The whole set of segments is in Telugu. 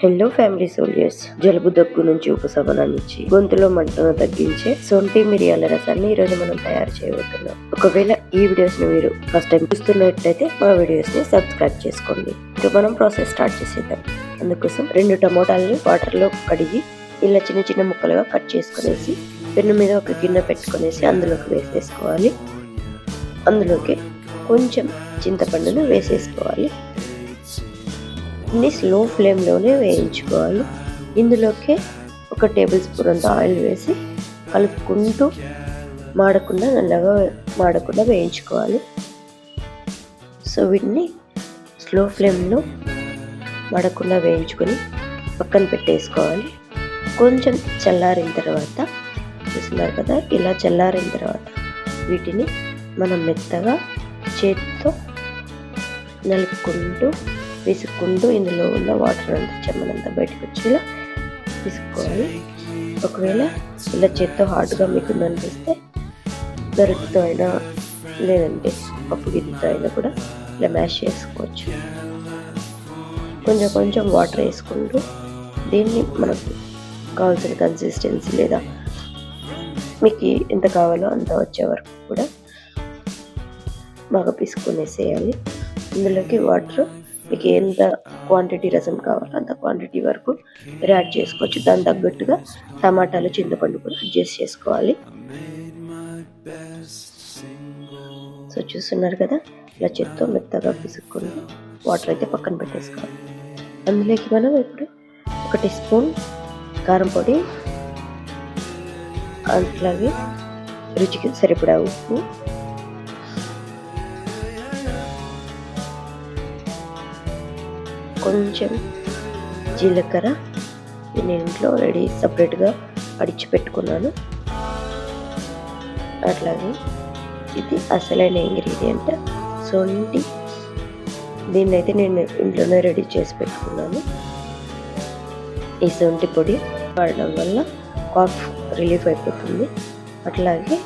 హెల్లో ఫ్యామిలీ సోల్జర్స్ జలుబు దగ్గు నుంచి ఉపశమనం ఇచ్చి గొంతులో మంటను తగ్గించే సొంటి మిరియాల రసాన్ని ఈ రోజు మనం తయారు చేయబోతున్నాం. ఒకవేళ ఈ వీడియోస్ని మీరు ఫస్ట్ టైం చూస్తున్నట్లయితే మా వీడియోస్ని సబ్స్క్రైబ్ చేసుకోండి. ఇక మనం ప్రాసెస్ స్టార్ట్ చేసేద్దాం. అందుకోసం రెండు టమోటాలని వాటర్లో కడిగి ఇలా చిన్న చిన్న ముక్కలుగా కట్ చేసుకునేసి పెన్ను మీద ఒక గిన్నె పెట్టుకునేసి అందులోకి వేసేసుకోవాలి. అందులోకి కొంచెం చింతపండును వేసేసుకోవాలి. దీన్ని స్లో ఫ్లేమ్లోనే వేయించుకోవాలి. ఇందులోకి ఒక టేబుల్ స్పూన్ అంత ఆయిల్ వేసి కలుపుకుంటూ మాడకుండా నల్లగా మాడకుండా వేయించుకోవాలి. సో వీటిని స్లో ఫ్లేమ్లో మాడకుండా వేయించుకొని పక్కన పెట్టేసుకోవాలి. కొంచెం చల్లారిన తర్వాత చూస్తున్నారు కదా ఇలా చల్లారిన తర్వాత వీటిని మనం మెత్తగా చేతితో నలుపుకుంటూ విసుక్కుంటూ ఇందులో ఉన్న వాటర్ అంతా చెమ్మనంతా బయటకు వచ్చేలా తీసుకోవాలి ఒకవేళ ఇలా చేత్తో హార్డ్గా మీకు అనిపిస్తే గరిటతో అయినా లేదంటే పప్పు గిన్నెతో అయినా కూడా ఇలా మ్యాష్ చేసుకోవచ్చు. కొంచెం కొంచెం వాటర్ వేసుకుంటూ దీన్ని మనకు కావాల్సిన కన్సిస్టెన్సీ లేదా మీకు ఎంత కావాలో అంత వచ్చే వరకు కూడా బాగా పిసుకునేసేయాలి. ఇందులోకి వాటర్ మీకు ఎంత క్వాంటిటీ రసం కావాలో అంత క్వాంటిటీ వరకు మీరు యాడ్ చేసుకోవచ్చు. దాని తగ్గట్టుగా టమాటాలు చింతపండు కూడా అడ్జస్ట్ చేసుకోవాలి. సో చూస్తున్నారు కదా? ఇలా చేత్తో మెత్తగా పిసుక్కొని వాటర్ అయితే పక్కన పెట్టేసుకోవాలి. అందులోకి మనం ఇప్పుడు ఒక టీ స్పూన్ కారం పొడి అట్లాగే రుచికి సరిపడా ఉప్పు కొంచెం జీలకర్ర నేను ఇంట్లో రెడీ సపరేట్గా అడిచి పెట్టుకున్నాను. అట్లాగే ఇది అసలైన ఇంగ్రీడియంట్ సొంటి దీన్ని అయితే నేను ఇంట్లోనే రెడీ చేసి పెట్టుకున్నాను. ఈ సొంటి పొడి వాడడం వల్ల కాఫ్ రిలీఫ్ అయిపోతుంది. అట్లాగే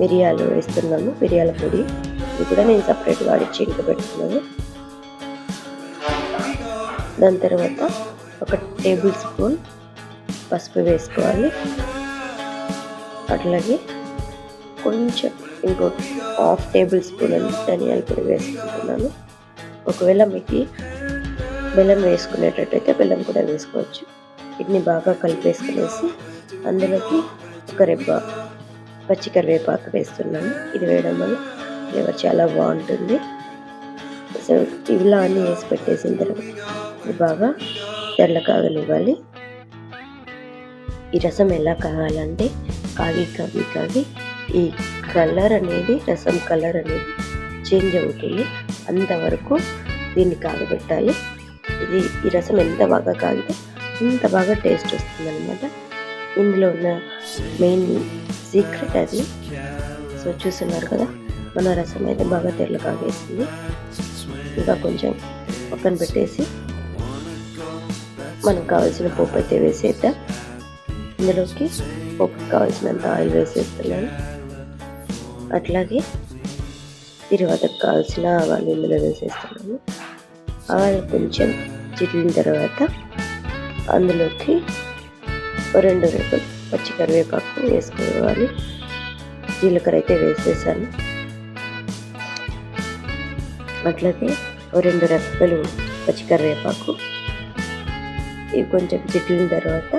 మిరియాలు వేస్తున్నాను మిరియాల పొడి. ఇది కూడా నేను సపరేట్గా అడిచి ఇంట్లో పెట్టుకున్నాను. దాని తర్వాత ఒక టేబుల్ స్పూన్ పసుపు వేసుకోవాలి. అట్లాగే కొంచెం ఇంకో హాఫ్ టేబుల్ స్పూన్ అని ధనియాల పొడి వేసుకుంటున్నాను. ఒకవేళ మీకు బెల్లం వేసుకునేటట్టయితే బెల్లం కూడా వేసుకోవచ్చు. వీటిని బాగా కలిపేసుకునేసి అందులోకి ఒక రెబ్బ పచ్చి కరివేపాకు వేస్తున్నాను. ఇది వేయడం వల్ల ఫ్లేవర్ చాలా బాగుంటుంది. సో ఇలా అన్నీ వేసి పెట్టేసిన తర్వాత బాగా తెల్ల కాగనివ్వాలి ఈ రసం ఎలా కాగాలంటే కాగి కాగి కాగి ఈ కలర్ అనేది రసం కలర్ అనేది చేంజ్ అవుతుంది. అంతవరకు దీన్ని కాగబెట్టాలి. ఇది ఈ రసం ఎంత బాగా కాగితే అంత బాగా టేస్ట్ వస్తుంది అనమాట ఇందులో ఉన్న మెయిన్ సీక్రెట్ అది. సో చూస్తున్నారు కదా మన రసం అయితే బాగా తెల్ల కాగేస్తుంది ఇంకా కొంచెం పక్కన పెట్టేసి మనకు కావాల్సిన పోపు అయితే వేసేద్దాం. ఇందులోకి పోపుకి కావాల్సినంత ఆయిల్ వేసేస్తున్నాను. అట్లాగే తిరువాతకు కావాల్సిన ఆవాలు ఇందులో వేసేస్తున్నాను. ఆవాలు కొంచెం చిట్లిన తర్వాత అందులోకి రెండు రేపు పచ్చి కరివేపాకు వేసుకోవాలి. జీలకర్ర అయితే వేసేసాను. అట్లాగే రెండు రెప్పలు పచ్చికరివేపాకు ఇది కొంచెం చిట్లిన తర్వాత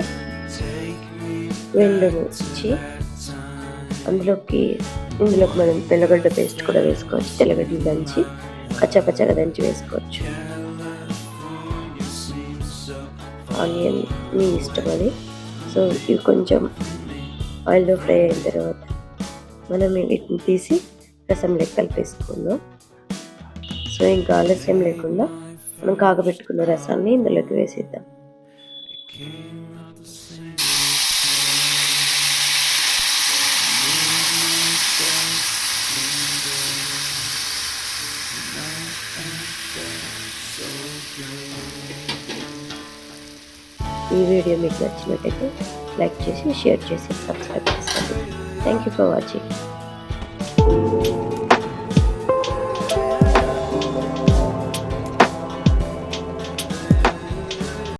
ఇచ్చి అందులోకి ఇందులోకి మనం తెల్లగడ్డ పేస్ట్ కూడా వేసుకోవచ్చు. తెల్లగడ్డలు దంచి కచ్చపచ్చగా దంచి వేసుకోవచ్చు. ఆనియన్ మీ ఇష్టం అది. సో ఇవి కొంచెం ఆయిల్లో ఫ్రై అయిన తర్వాత మనం వీటిని తీసి రసం లెక్క కలిపేసుకుందాం. సో ఇంకా ఆలస్యం లేకుండా మనం కాగబెట్టుకున్న రసాన్ని ఇందులోకి వేసేద్దాం. ఈ వీడియో మీకు నచ్చినట్టయితే లైక్ చేసి షేర్ చేసి సబ్స్క్రైబ్ చేసుకోండి. Thank you for watching